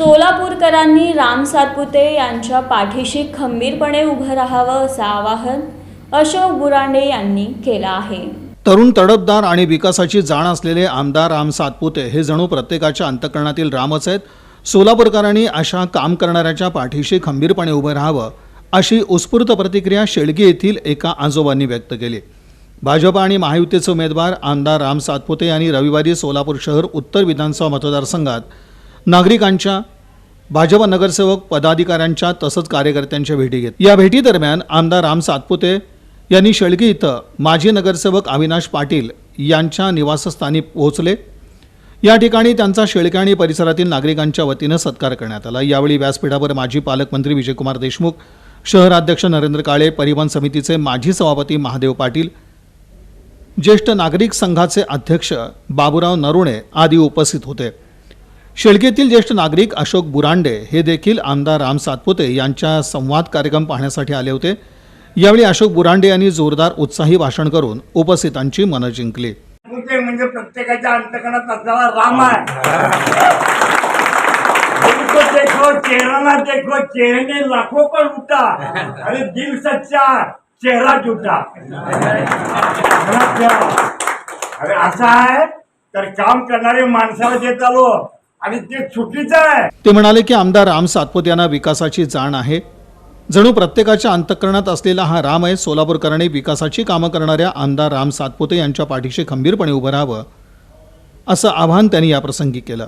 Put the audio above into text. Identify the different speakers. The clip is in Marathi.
Speaker 1: सोलापूरकरांनी राम सातपुते यांच्या पाठीशी खंबीरपणे उभं राहावं असं आवाहन अशोक बुरांडे यांनी केलं आहे.
Speaker 2: तरुण तडफदार आणि विकासाची जाण असलेले आमदार राम सातपुते हे जणू प्रत्येकाच्या अंतकरणातील रामच आहेत. सोलापूरकरांनी अशा काम करणाऱ्याच्या पाठीशी खंबीरपणे उभं राहावं अशी उत्स्फूर्त प्रतिक्रिया शेळगी येथील एका आजोबांनी व्यक्त केली. भाजप आणि महायुतीचे उमेदवार आमदार राम सातपुते यांनी रविवारी सोलापूर शहर उत्तर विधानसभा मतदारसंघात नागरिकांच्या भाजप नगरसेवक पदाधिकाऱ्यांच्या तसंच कार्यकर्त्यांच्या भेटी घेत. या भेटीदरम्यान आमदार राम सातपुते यांनी शेळगी इथं माजी नगरसेवक अविनाश पाटील यांच्या निवासस्थानी पोहोचले. या ठिकाणी त्यांचा शेळके आणि परिसरातील नागरिकांच्या वतीनं सत्कार करण्यात आला. यावेळी व्यासपीठावर माजी पालकमंत्री विजयकुमार देशमुख शहराध्यक्ष नरेंद्र काळे परिवहन समितीचे माजी सभापती महादेव पाटील ज्येष्ठ नागरिक संघाचे अध्यक्ष बाबूराव नरुणे आदी उपस्थित होते. शेळकेतील ज्येष्ठ नागरिक अशोक बुरांडे हे देखील आमदार राम सातपुते यांच्या संवाद कार्यक्रम पाहण्यासाठी आले होते. यावेळी अशोक बुरांडे यांनी जोरदार उत्साही भाषण करून उपस्थितांची मनं जिंकली.
Speaker 3: ते म्हणजे प्रत्येकाच्या अंतकणात असणारा राम आहे. देखो चेहरा देखो चेहरे लाखो पण उठा आणि दिल सच्चा चेहरा जुटा. अरे असं आहे तर काम करणारे माणसाला देत आलो आणि ते चुकीचं आहे.
Speaker 2: ते म्हणाले की आमदार राम सातपुत यांना विकासाची जाण आहे. जणू प्रत्येकाच्या अंतकरणात असलेला हा राम आहे सोलापूरकरांनी विकासाची कामं करणाऱ्या आमदार राम सातपुते यांच्या पाठीशी खंबीरपणे उभं राहावं असं आवाहन त्यांनी याप्रसंगी केलं.